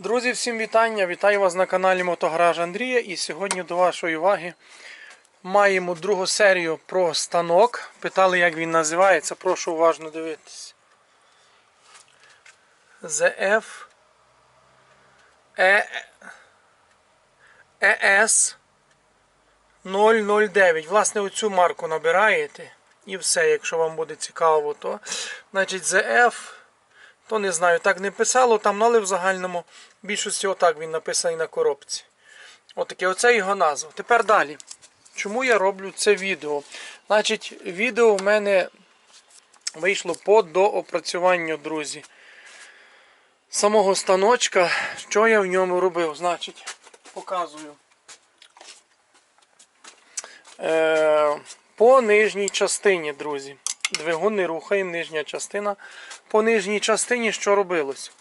Друзі, всім вітання! Вітаю вас на каналі Мотогараж Андрія. І сьогодні до вашої уваги маємо другу серію про станок. Питали, як він називається. Прошу уважно дивитись. ZF ES 009. Власне, оцю марку набираєте. І все, якщо вам буде цікаво, то значить ZF то не знаю, так не писало там, ну, але в загальному більшості отак він написаний на коробці. Отаке, оце його назва. Тепер далі. Чому я роблю це відео? Значить, відео в мене вийшло по доопрацюванню, друзі. Самого станочка, що я в ньому робив. Значить, показую. Е, по нижній частині, друзі. Двигун не рухаємо, нижня частина. По нижній частині що робилось?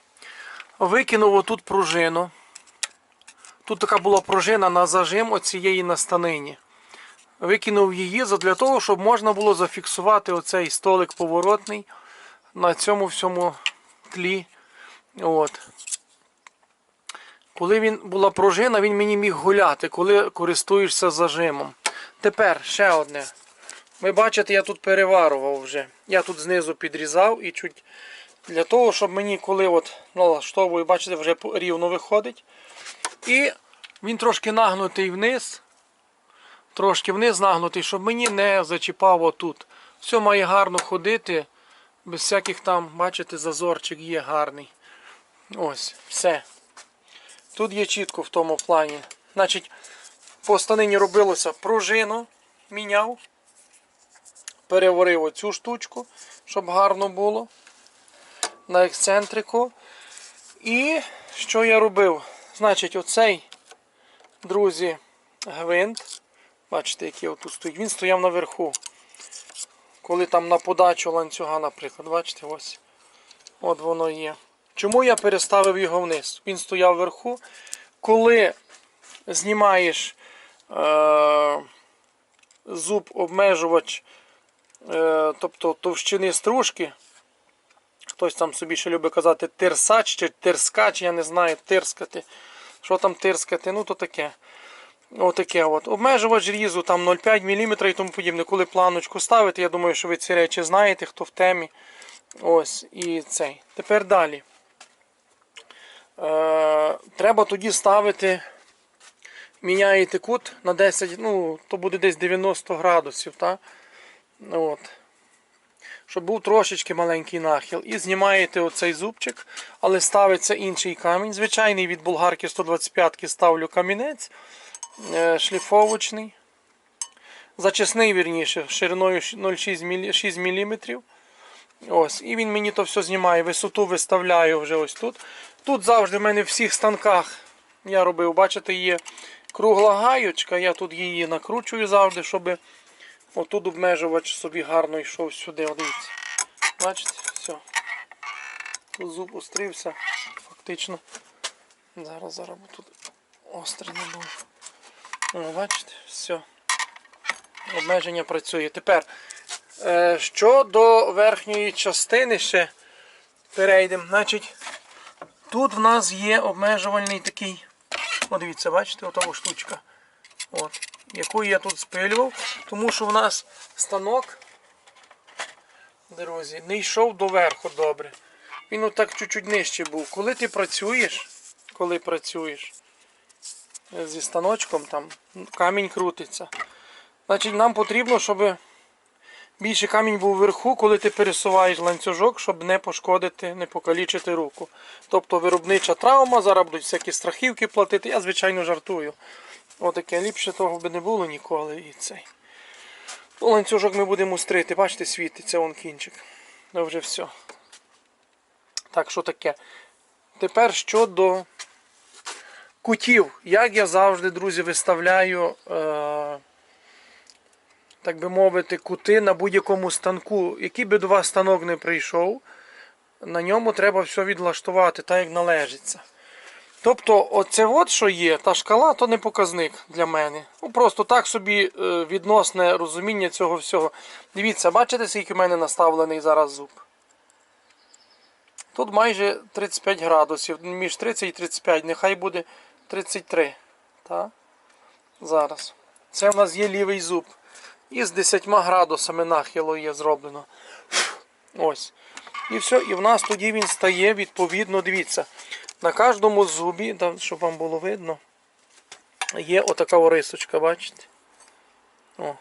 Викинув отут пружину. Тут така була пружина на зажим оцієї настанині. Викинув її для того, щоб можна було зафіксувати оцей столик поворотний на цьому всьому тлі. От. Коли він була пружина, він мені міг гуляти, коли користуєшся зажимом. Тепер ще одне. Ви бачите, я тут переварував вже. Я тут знизу підрізав і чуть для того, щоб мені, коли от налаштовую, бачите, вже рівно виходить. І він трошки нагнутий вниз. Трошки вниз нагнутий, щоб мені не зачіпав отут. Все має гарно ходити. Без всяких там, бачите, зазорчик є гарний. Ось, все. Тут є чітко в тому плані. Значить, по станині робилося пружину, міняв переварив оцю штучку, щоб гарно було на ексцентрику. І що я робив? Значить, оцей, друзі, гвинт, бачите, який отут стоїть, він стояв наверху. Коли там на подачу ланцюга, наприклад, бачите, ось. От воно є. Чому я переставив його вниз? Він стояв вверху. Коли знімаєш е- зуб обмежувач тобто товщини стружки. Хтось там собі ще любить казати тирсач чи тирскач, я не знаю, тирскати. Що там тирскати? Ну то таке. Отаке от. Обмежувач різу там 0,5 мм і тому подібне. Коли планочку ставити, я думаю, що ви ці речі знаєте, хто в темі. Ось і цей. Тепер далі. Е, Треба тоді ставити. Міняєте кут на 10, ну, то буде десь 90 градусів. так? От. Щоб був трошечки маленький нахил. І знімаєте оцей зубчик, але ставиться інший камінь. Звичайний від болгарки 125 ставлю камінець е, шліфовочний. Зачисний, вірніше, шириною 0,6 мм. Ось, І він мені то все знімає. Висоту виставляю вже ось тут. Тут завжди в мене в всіх станках я робив, бачите, є кругла гаючка. Я тут її накручую завжди, щоб Отут обмежувач собі гарно йшов сюди. Дивіться. Бачите, все. Тут зуб устрився, фактично. Зараз, зараз, тут острий не був. О, бачите, все. Обмеження працює. Тепер, е, щодо верхньої частини ще перейдемо. Значить, тут в нас є обмежувальний такий. О, дивіться, бачите, отова штучка. От яку я тут спилював, тому що в нас станок, друзі, не йшов доверху добре. Він отак чуть-чуть нижче був. Коли ти працюєш, коли працюєш зі станочком, там камінь крутиться. Значить, нам потрібно, щоб більше камінь був вверху, коли ти пересуваєш ланцюжок, щоб не пошкодити, не покалічити руку. Тобто виробнича травма, зараз будуть всякі страхівки платити. Я, звичайно, жартую. Отаке, ліпше того би не було ніколи і цей. Ну, ланцюжок ми будемо стрити, бачите, світиться вон кінчик. Ну вже все. Так, що таке? Тепер щодо кутів. Як я завжди, друзі, виставляю, е, так би мовити, кути на будь-якому станку. Який би до вас станок не прийшов, на ньому треба все відлаштувати, так як належиться. Тобто, оце от що є, та шкала, то не показник для мене. Ну, Просто так собі е, відносне розуміння цього всього. Дивіться, бачите, скільки в мене наставлений зараз зуб. Тут майже 35 градусів. Між 30 і 35, нехай буде 33. Так? Зараз. Це в нас є лівий зуб. І з 10 градусами нахилу є зроблено. Ось. І все, і в нас тоді він стає відповідно, дивіться. На кожному зубі, щоб вам було видно, є отака орисочка, бачите? О.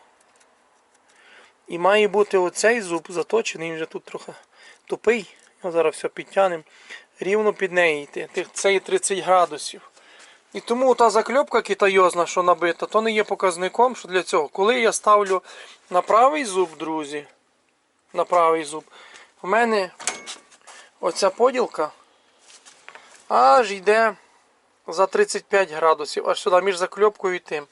І має бути оцей зуб заточений, він вже тут трохи тупий. Його зараз все підтягнемо. Рівно під неї йти. Це є 30 градусів. І тому та закльопка китайозна, що набита, то не є показником, що для цього. Коли я ставлю на правий зуб, друзі, на правий зуб, у мене оця поділка аж йде за 35 градусів, аж сюди, між закльопкою і тим.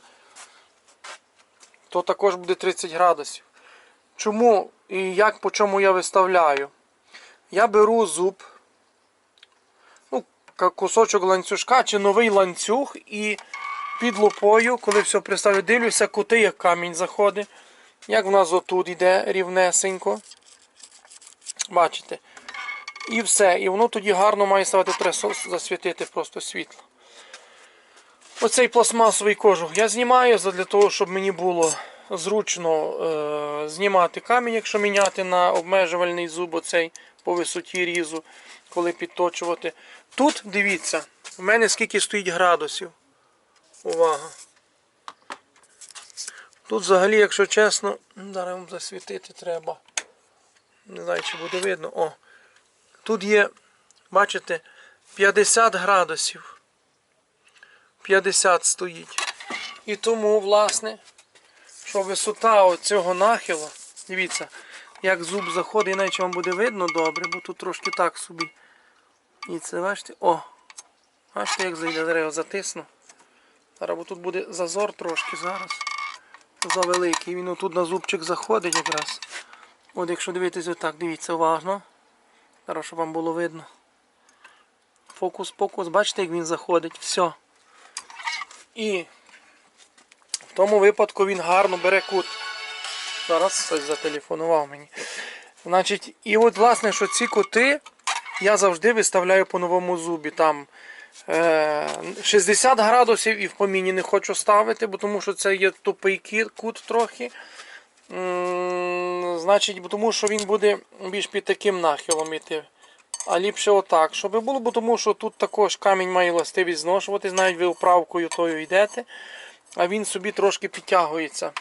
То також буде 30 градусів. Чому і як по чому я виставляю? Я беру зуб, ну, кусочок ланцюжка чи новий ланцюг і під лупою, коли все приставлю, дивлюся, кути як камінь заходить. Як в нас отут йде рівнесенько. Бачите? І все. І воно тоді гарно має ставати, треба засвітити просто світло. Оцей пластмасовий кожух я знімаю для того, щоб мені було зручно е, знімати камінь, якщо міняти на обмежувальний зуб оцей по висоті різу, коли підточувати. Тут дивіться, в мене скільки стоїть градусів. Увага. Тут взагалі, якщо чесно, зараз вам засвітити треба. Не знаю, чи буде видно. О. Тут є, бачите, 50 градусів. 50 стоїть. І тому, власне, що висота цього нахилу, дивіться, як зуб заходить, іначе вам буде видно добре, бо тут трошки так собі. І це бачите, о! Бачите, як зайде, його затисну. Зараз бо тут буде зазор трошки зараз. Завеликий. Він отут на зубчик заходить якраз. От якщо дивитися отак, дивіться уважно. Зараз, щоб вам було видно. Фокус, фокус, бачите, як він заходить. Все. І в тому випадку він гарно бере кут. Зараз хтось зателефонував мені. Значить, і от власне, що ці кути я завжди виставляю по новому зубі. Там е, 60 градусів і в поміні не хочу ставити, бо тому що це є тупий кут трохи. Значить, тому що він буде більш під таким нахилом іти. А ліпше отак, щоб було, бо тому що тут також камінь має властивість зношуватись, навіть ви вправкою тою йдете, а він собі трошки підтягується.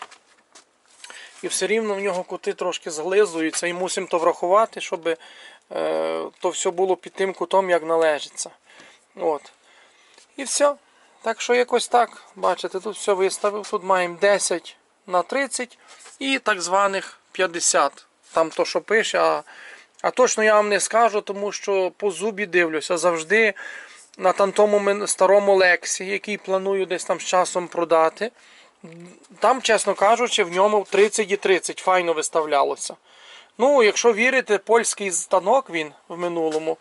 І все рівно в нього кути трошки зглизуються і мусимо то врахувати, щоб е, то все було під тим кутом, як належиться. От. І все. Так що якось так, бачите, тут все виставив. Тут маємо 10 на 30 і так званих 50. Там то, що пише, а, а точно я вам не скажу, тому що по зубі дивлюся завжди на тому старому Лексі, який планую десь там з часом продати. Там, чесно кажучи, в ньому 30 і 30 файно виставлялося. Ну, якщо вірите, польський станок він в минулому,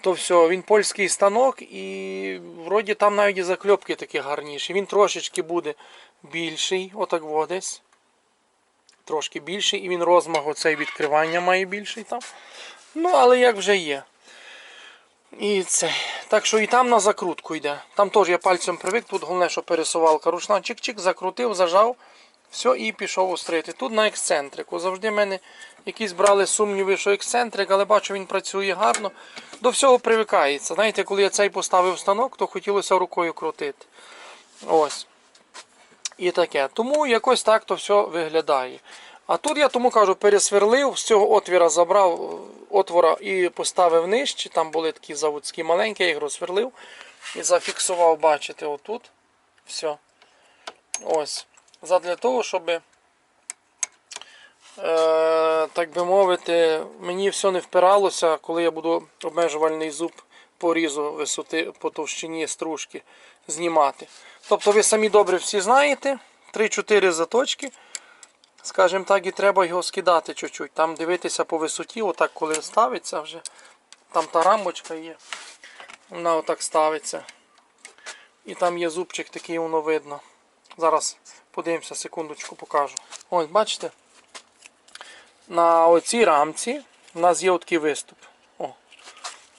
то все, він польський станок і вроді там навіть і закльопки такі гарніші. Він трошечки буде більший, отак десь. Трошки більший, і він розмах оцей відкривання має більший там. Ну, але як вже є. І це. Так що і там на закрутку йде. Там теж я пальцем привик, тут головне, що пересувалка ручна, чик-чик, закрутив, зажав, все і пішов острити. Тут на ексцентрику. Завжди в мене якісь брали сумніви, що ексцентрик, але бачу, він працює гарно. До всього привикається. Знаєте, коли я цей поставив станок, то хотілося рукою крутити. Ось. І таке. Тому якось так то все виглядає. А тут я тому кажу, пересверлив, з цього отвіра забрав отвора і поставив нижче. Там були такі заводські маленькі, я їх розсверлив і зафіксував, бачите, отут. Все. Ось. Задля того, щоб, е, так би мовити, мені все не впиралося, коли я буду обмежувальний зуб порізу висоти по товщині стружки знімати. Тобто ви самі добре всі знаєте, 3-4 заточки. Скажімо так, і треба його скидати чуть-чуть. Там дивитися по висоті, отак коли ставиться вже. Там та рамочка є. Вона отак ставиться. І там є зубчик такий, воно видно. Зараз подивимося, секундочку покажу. Ось, бачите? На оцій рамці у нас є такий виступ.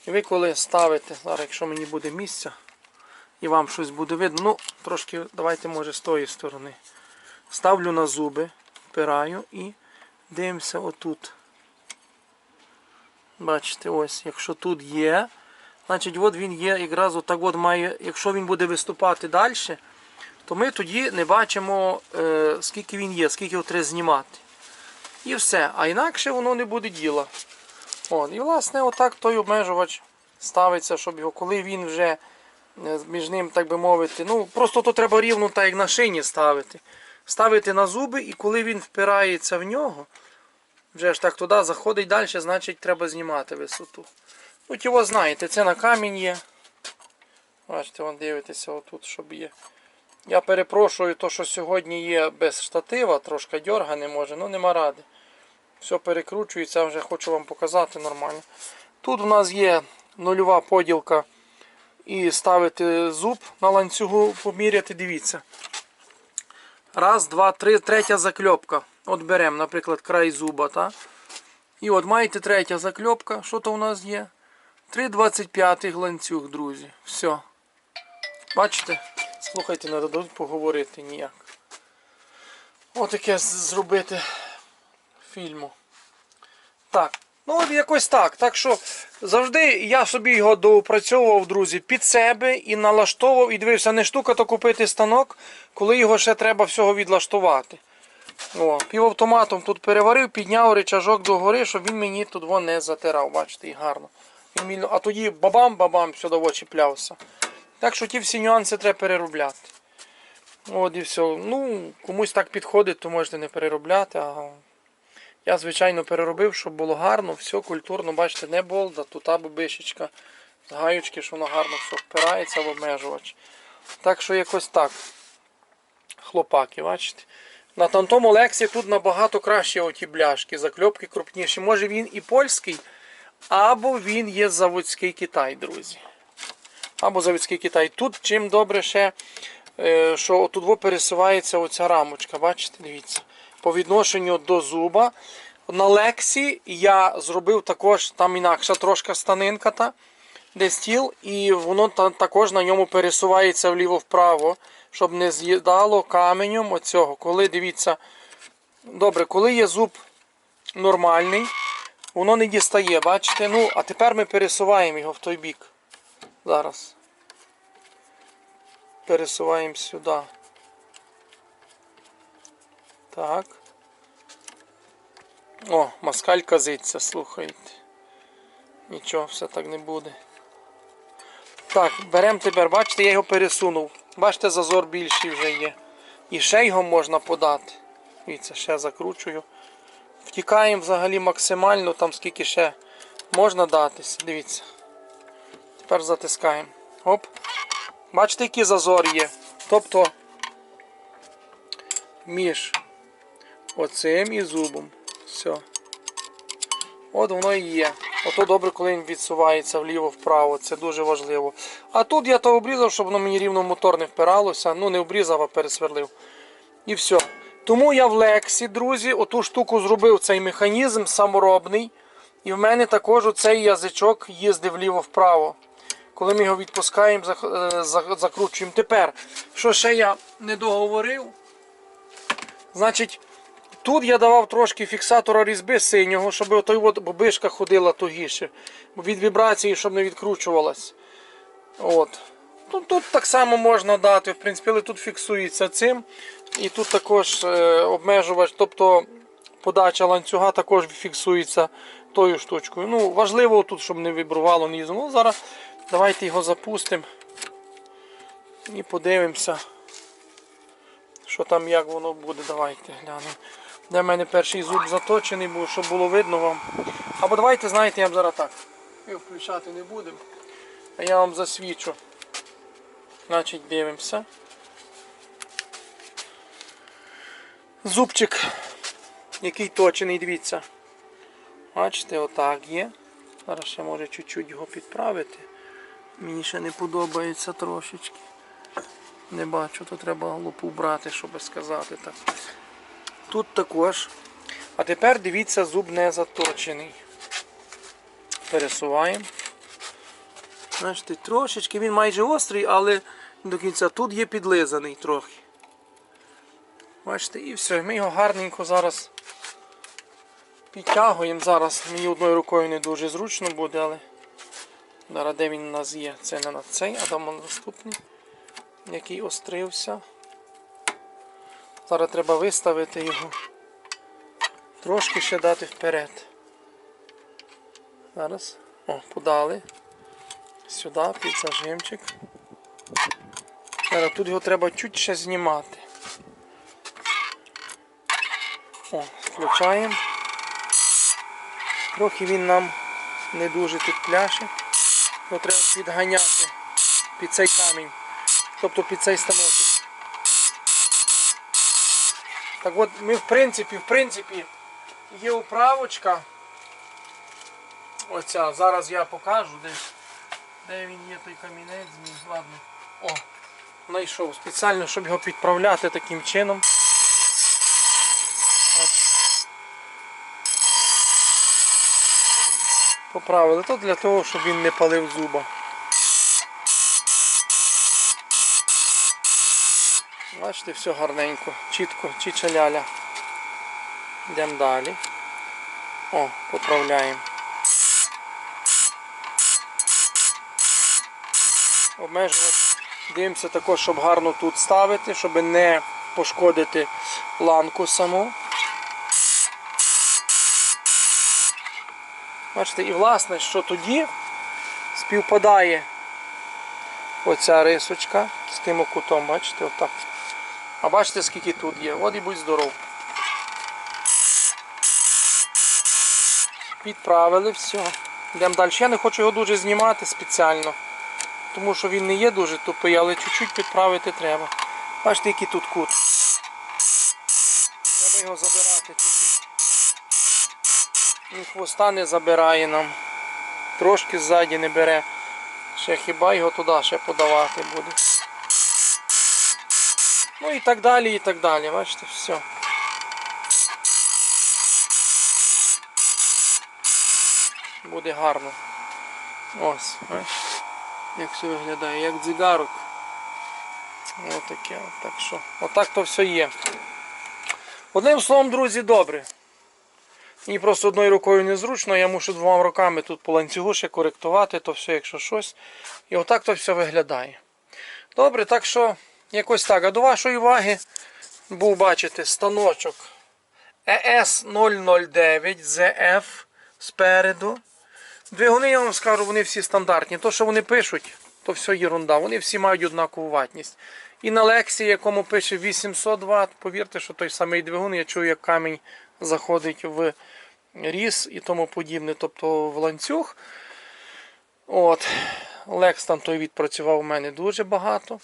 І ви коли ставите, зараз якщо мені буде місця і вам щось буде видно, ну трошки давайте може з тої сторони. Ставлю на зуби, впираю і дивимося отут. Бачите, ось, якщо тут є, значить от він є якраз отак от має, якщо він буде виступати далі, то ми тоді не бачимо, е, скільки він є, скільки його треба знімати. І все. А інакше воно не буде діла. От, і власне отак той обмежувач ставиться, щоб його, коли він вже між ним, так би мовити, ну просто то треба рівно так як на шині ставити. Ставити на зуби, і коли він впирається в нього, вже ж так туди заходить далі, значить треба знімати висоту. Ну, його знаєте, це на камінь є. Бачите, вон дивитеся отут, щоб є. Я перепрошую, то, що сьогодні є без штатива, трошки дьоргане може, ну нема ради. Все перекручується, вже хочу вам показати нормально. Тут у нас є нульова поділка і ставити зуб на ланцюгу, поміряти, дивіться. Раз, два, три, третя закльопка. От беремо, наприклад, край зуба. Та? І от маєте третя закльопка. Що то у нас є? 3,25 ланцюг, друзі. Все. Бачите? Слухайте, не дадуть поговорити ніяк. Отаке зробити фільму. Так. Ну, от якось так. Так що завжди я собі його доопрацьовував, друзі, під себе і налаштовував, і дивився, не штука то купити станок, коли його ще треба всього відлаштувати. О, півавтоматом тут переварив, підняв речажок догори, щоб він мені тут во не затирав. Бачите, і гарно. А тоді бабам-бабам сюди в очі плявся. Так що ті всі нюанси треба переробляти. От і все. Ну, комусь так підходить, то можете не переробляти. А я, звичайно, переробив, щоб було гарно, все культурно, бачите, не болда, тут або бишечка з гаючки, що воно гарно все впирається в обмежувач. Так що якось так. Хлопаки, бачите. На тому Лексі тут набагато краще оті бляшки, закльопки крупніші. Може він і польський, або він є заводський Китай, друзі. Або заводський Китай. Тут чим добре ще, е, що тут пересувається оця рамочка, бачите, дивіться. По відношенню до зуба. На Лексі я зробив також, там інакша трошка станинка, та, де стіл, і воно та, також на ньому пересувається вліво-вправо, щоб не з'їдало каменем оцього. Коли дивіться, добре, коли є зуб нормальний, воно не дістає, бачите? Ну, а тепер ми пересуваємо його в той бік. Зараз. Пересуваємо сюди. Так. О, москаль казиться, слухайте. Нічого, все так не буде. Так, беремо тепер, бачите, я його пересунув. Бачите, зазор більший вже є. І ще його можна подати. Дивіться, ще закручую. Втікаємо взагалі максимально, там скільки ще можна датись. Дивіться. Тепер затискаємо. Оп. Бачите, який зазор є. Тобто між оцим і зубом. Все. От воно і є. Ото добре, коли він відсувається вліво-вправо. Це дуже важливо. А тут я то обрізав, щоб воно мені рівно мотор не впиралося. Ну, не обрізав, а пересверлив. І все. Тому я в Лексі, друзі, оту штуку зробив цей механізм саморобний. І в мене також оцей язичок їздив вліво-вправо. Коли ми його відпускаємо, е, за- закручуємо. Тепер, що ще я не договорив, значить, тут я давав трошки фіксатора різьби синього, щоб той от бобишка ходила тугіше. Від вібрації, щоб не відкручувалась. От. Тут, тут так само можна дати, в принципі, але тут фіксується цим. І тут також е, обмежувач, тобто подача ланцюга також фіксується тою штучкою. Ну, важливо тут, щоб не вібрувало низу. Ну, зараз давайте його запустимо і подивимося, що там, як воно буде. Давайте глянемо. Де в мене перший зуб заточений був, щоб було видно вам. Або давайте, знаєте, я вам зараз так. Ми включати не будемо. А я вам засвічу. Значить, дивимося. Зубчик, який точений, дивіться. Бачите, отак є. Зараз ще може чуть-чуть його підправити. Мені ще не подобається трошечки. Не бачу, то треба лупу брати, щоб сказати так. Тут також. А тепер дивіться, зуб не заточений. Пересуваємо. Бачите, трошечки він майже острий, але до кінця тут є підлизаний трохи. Бачите, і все. Ми його гарненько зараз підтягуємо. Зараз мені одною рукою не дуже зручно буде, але зараз де він у нас є? Це не на цей, а там наступний, який острився. Зараз треба виставити його. Трошки ще дати вперед. Зараз. О, подали. Сюди, під зажимчик. Зараз тут його треба чуть ще знімати. О, включаємо. Трохи він нам не дуже тут пляше. Його треба підганяти під цей камінь. Тобто під цей станочок. Так от ми в принципі, в принципі, є управочка. Оця, зараз я покажу десь. Де він є той камінець мій, ладно. О, знайшов спеціально, щоб його підправляти таким чином. От. Поправили то для того, щоб він не палив зуба. Бачите, все гарненько, чітко, чичаляля. Йдемо далі. О, поправляємо. Обмежувати. Дивимося також, щоб гарно тут ставити, щоб не пошкодити ланку саму. Бачите, і власне, що тоді співпадає оця рисочка з тим кутом, бачите, отак. А бачите, скільки тут є. От і будь здоров. Підправили все. Йдемо далі. Я не хочу його дуже знімати спеціально, тому що він не є дуже тупий, але чуть-чуть підправити треба. Бачите, який тут кут. Треба його забирати чуть-чуть. Він хвоста не забирає нам. Трошки ззаді не бере. Ще хіба його туди ще подавати буде. Ну і так далі, і так далі. Бачите, все. Буде гарно. Ось, бачите, як все виглядає, як дзигарок. Отаке, от так що. Отак то все є. Одним словом, друзі, добре. Мені просто одною рукою незручно, я мушу двома руками тут по ланцюгу ще коректувати, то все, якщо щось. І отак то все виглядає. Добре, так що якось так. А до вашої уваги був, бачите, станочок E ES009ZF спереду. Двигуни, я вам скажу, вони всі стандартні. То, що вони пишуть, то все єрунда. Вони всі мають однакову ватність. І на Лексі, якому пише 800 Вт, повірте, що той самий двигун, я чую, як камінь заходить в різ і тому подібне, тобто в ланцюг. От. Лекс там той відпрацював у мене дуже багато.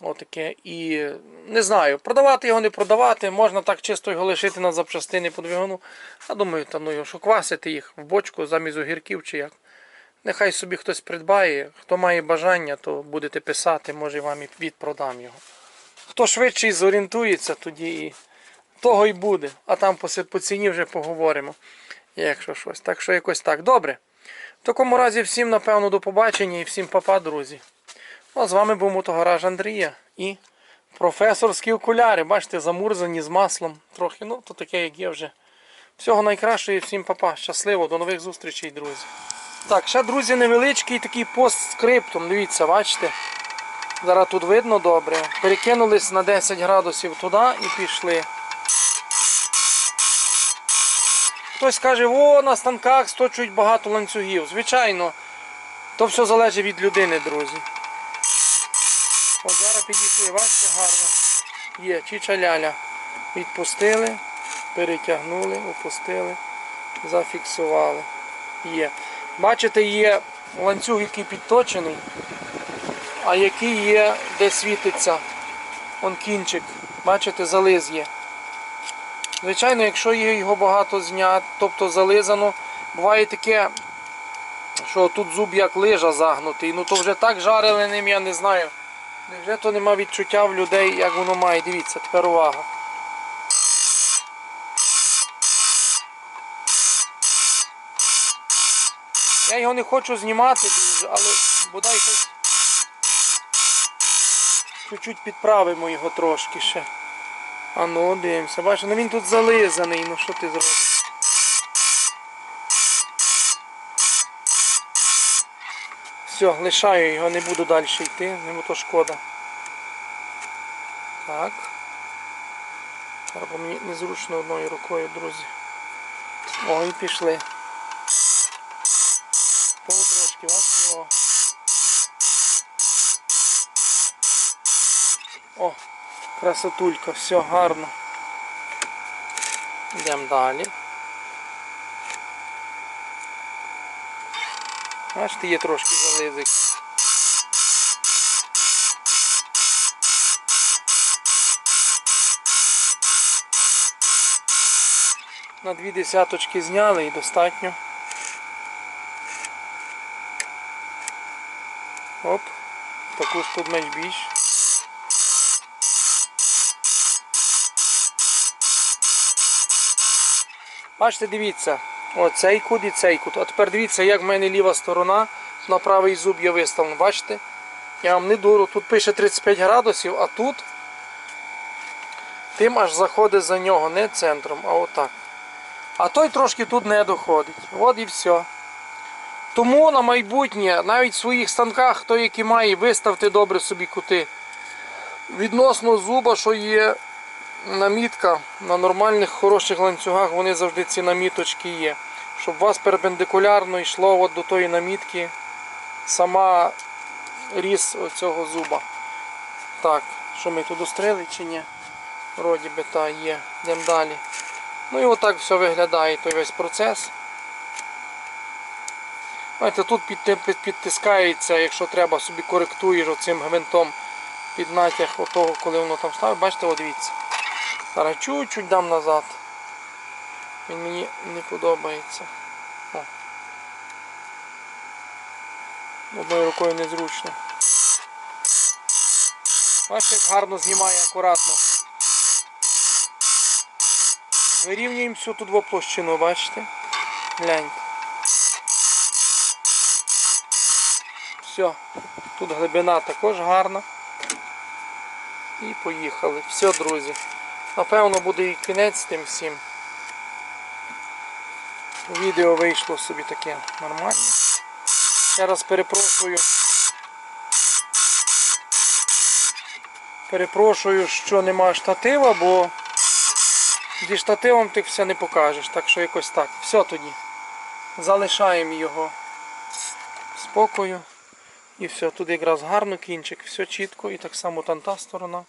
Отаке. І не знаю, продавати його не продавати, можна так чисто його лишити на запчастини по двигуну. А думаю, та ну його що квасити їх в бочку замість огірків чи як. Нехай собі хтось придбає. Хто має бажання, то будете писати, може вам і відпродам його. Хто швидше зорієнтується, тоді і того й буде. А там по, по ціні вже поговоримо. Якщо щось. Так що якось так. Добре. В такому разі всім, напевно, до побачення і всім папа, друзі. Ну, а з вами був мотогараж Андрія і професорські окуляри. Бачите, замурзані з маслом. Трохи, ну, то таке, як є вже. Всього найкращого і всім папа. Щасливо, до нових зустрічей, друзі. Так, ще, друзі, невеличкий такий постскриптум. Дивіться, бачите. Зараз тут видно добре. Перекинулись на 10 градусів туди і пішли. Хтось каже, о, на станках сточують багато ланцюгів. Звичайно, то все залежить від людини, друзі. От зараз підійшли, бачите, гарно. Є, чича-ляля. Відпустили, перетягнули, опустили, зафіксували. Є. Бачите, є ланцюг, який підточений, а який є, де світиться. Он кінчик. Бачите, зализ є. Звичайно, якщо є його багато знят, тобто зализано, буває таке, що тут зуб як лижа загнутий. Ну то вже так жарили ним, я не знаю. Невже то нема відчуття в людей, як воно має. Дивіться, тепер увага. Я його не хочу знімати дуже, але бодай хоч чуть-чуть підправимо його трошки ще. А ну, дивимося. Бачиш, ну він тут зализаний, ну що ти зробиш? Все, лишаю його, не буду далі йти, не то шкода. Так. Зараз бо мені незручно одною рукою, друзі. О, і пішли. Потрошки, ось. О. О, красотулька, все гарно. Йдемо далі. Бачите, є трошки зализик. На дві десяточки зняли і достатньо. Оп, таку ж тут менш більш. Бачите, дивіться, о, цей кут і цей кут. А тепер дивіться, як в мене ліва сторона на правий зуб є виставлена. Бачите? Я вам не дуру, тут пише 35 градусів, а тут тим аж заходить за нього, не центром, а отак. А той трошки тут не доходить. От і все. Тому на майбутнє, навіть в своїх станках, хто який має, виставте добре собі кути. Відносно зуба, що є намітка на нормальних хороших ланцюгах, вони завжди ці наміточки є. Щоб у вас перпендикулярно йшло от до тої намітки сама різ оцього зуба. Так, що ми тут устрили чи ні? Вроді би та є. Йдемо далі. Ну і отак все виглядає той весь процес. Знаєте, тут під, під, підтискається, якщо треба, собі коректуєш оцим гвинтом під натяг отого, коли воно там ставить. Бачите, от дивіться. Зараз чуть-чуть дам назад. Він мені не подобається. О. Одною рукою незручно. Бачите, як гарно знімає акуратно. Вирівнюємо всю тут дву площину, бачите? Гляньте. Все, тут глибина також гарна. І поїхали. Все, друзі. Напевно буде і кінець тим всім. Відео вийшло собі таке нормальне. Я раз перепрошую. Перепрошую, що нема штатива, бо зі штативом ти все не покажеш. Так що якось так. Все тоді. Залишаємо його спокою. І все, тут якраз гарно кінчик, все чітко і так само там та сторона.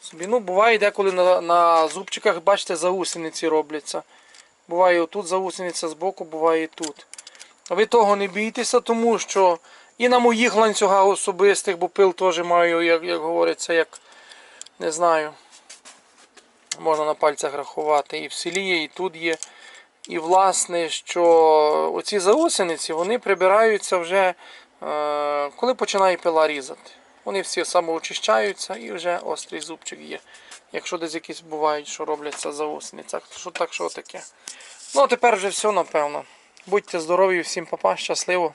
Собі. Ну, буває деколи на, на зубчиках, бачите, заусениці робляться. Буває отут заусениця збоку, буває і тут. Ви того не бійтеся, тому що і на моїх ланцюгах особистих, бо пил теж маю, як, як говориться, як не знаю. Можна на пальцях рахувати. І в селі є, і тут є. І власне, що оці заусениці вони прибираються вже, е, коли починає пила різати. Вони всі самоочищаються і вже острий зубчик є. Якщо десь якісь бувають, що робляться за заусеницях, що так, що таке. Ну а тепер вже все, напевно. Будьте здорові, всім папа, щасливо.